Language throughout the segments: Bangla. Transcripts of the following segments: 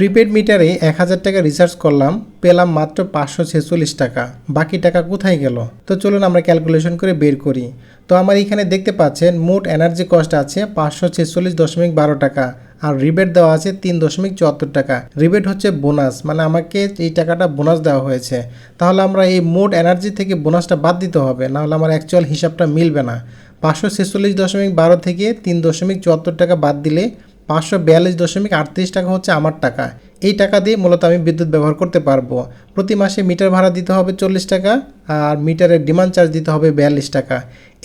প্রিপেড মিটারে এক হাজার টাকা রিচার্জ করলাম, পেলাম মাত্র পাঁচশো ছেচল্লিশ টাকা। বাকি টাকা কোথায় গেল? তো চলুন আমরা ক্যালকুলেশন করে বের করি। তো আমার এখানে দেখতে পাচ্ছেন, মোট এনার্জি কস্ট আছে পাঁচশো ছেচল্লিশ দশমিক বারো টাকা, আর রিবেট দেওয়া আছে তিন দশমিক চুয়াত্তর টাকা। রিবেট হচ্ছে বোনাস মানে আমাকে এই টাকাটা বোনাস দেওয়া হয়েছে। তাহলে আমরা এই মোট এনার্জি থেকে বোনাসটা বাদ দিতে হবে, নাহলে আমার অ্যাকচুয়াল হিসাবটা মিলবে না। পাঁচশো ছেচল্লিশ দশমিক বারো থেকে তিন দশমিক চুয়াত্তর টাকা বাদ দিলে পাঁচশো বিয়াল্লিশ দশমিক আটত্রিশ টাকা হচ্ছে আমার টাকা। এই টাকা দিয়ে মূলত আমি বিদ্যুৎ ব্যবহার করতে পারব। প্রতি মাসে মিটার ভাড়া দিতে হবে চল্লিশ টাকা, আর মিটারের ডিমান্ড চার্জ দিতে হবে বিয়াল্লিশ টাকা।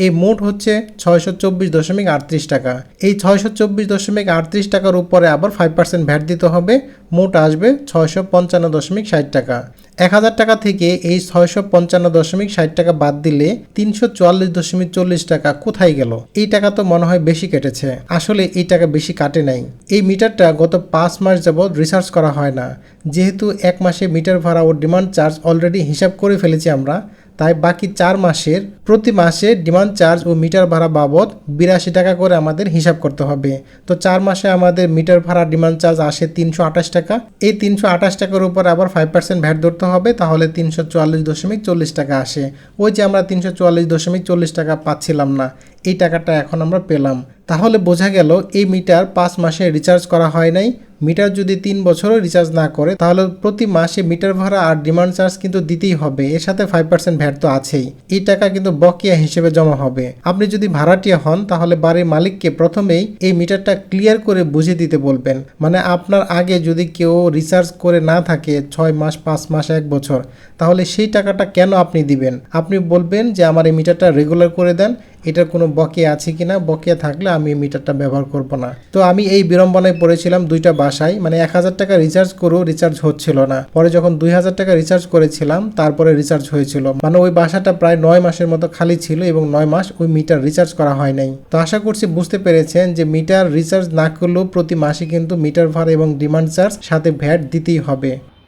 এই মোট হচ্ছে ছয়শো চব্বিশ দশমিক আটত্রিশ টাকা। এই ছয়শো চব্বিশ দশমিক আটত্রিশ টাকার উপরে আবার ফাইভ পার্সেন্ট ভ্যাট দিতে হবে, মোট আসবে ছয়শো পঞ্চান্ন দশমিক ষাট টাকা। এক হাজার টাকা থেকে এই ছয়শো পঞ্চান্ন দশমিক ষাট টাকা বাদ দিলে তিনশো চুয়াল্লিশ দশমিক চল্লিশ টাকা কোথায় গেল? এই টাকা তো মনে হয় বেশি কেটেছে। আসলে এই টাকা বেশি কাটে নাই। এই মিটারটা গত পাঁচ মাস যাবৎ রিসার্চ করা হয় না। যেহেতু এক মাসে মিটার ভাড়া ও ডিমান্ড চার্জ অলরেডি হিসাব করে ফেলেছি আমরা। তাই বাকি চার মাসের, প্রতি মাসে ডিমান্ড চার্জ ও মিটার ভাড়া বাবদ বিরাশি টাকা করে আমাদের হিসাব করতে হবে। তো চার মাসে আমাদের মিটার ভাড়া ডিমান্ড চার্জ আসে তিনশো আঠাশ টাকা। এই তিনশো আঠাশ টাকার উপর আবার ফাইভ পার্সেন্ট ভ্যাট ধরতে হবে, তাহলে তিনশো চুয়াল্লিশ দশমিক চল্লিশ টাকা আসে। ওই যে আমরা তিনশো চুয়াল্লিশ দশমিক চল্লিশ টাকা পাচ্ছিলাম না, এই টাকাটা এখন আমরা পেলাম। তাহলে বোঝা গেল এই মিটার পাঁচ মাসে রিচার্জ করা হয় নাই মিটার যদি তিন বছরও রিচার্জ না করে, তাহলে প্রতি মাসে মিটার ভাড়া আর ডিমান্ড চার্জ কিন্তু দিতেই হবে। এর সাথে ফাইভ পার্সেন্ট ভ্যাট তো আছেই। এই টাকা কিন্তু বকেয়া হিসেবে জমা হবে। আপনি যদি ভাড়াটিয়া হন, তাহলে বাড়ির মালিককে প্রথমেই এই মিটারটা ক্লিয়ার করে বুঝিয়ে দিতে বলবেন। মানে আপনার আগে যদি কেউ রিচার্জ করে না থাকে, ছয় মাস, পাঁচ মাস, এক বছর, তাহলে সেই টাকাটা কেন আপনি দিবেন? আপনি বলবেন যে, আমার এই মিটারটা রেগুলার করে দেন এটার কোনো বকেয়া আছে কিনা বকেয়া থাকলে আমি মিটারটা ব্যবহার করব না। তো আমি এই বিড়ম্বনায় পড়েছিলাম দুইটা বাসায় মানে এক হাজার টাকা রিচার্জ করেও রিচার্জ হচ্ছিল না। পরে যখন দুই হাজার টাকা রিচার্জ করেছিলাম, তারপরে রিচার্জ হয়েছিল। মানে ওই বাসাটা প্রায় নয় মাসের মতো খালি ছিল এবং নয় মাস ওই মিটার রিচার্জ করা হয় নাই। তো আশা করছি বুঝতে পেরেছেন যে মিটার রিচার্জ না করলেও প্রতি মাসে কিন্তু মিটার ভাড়া এবং ডিমান্ড চার্জ সাথে ভ্যাট দিতেই হবে।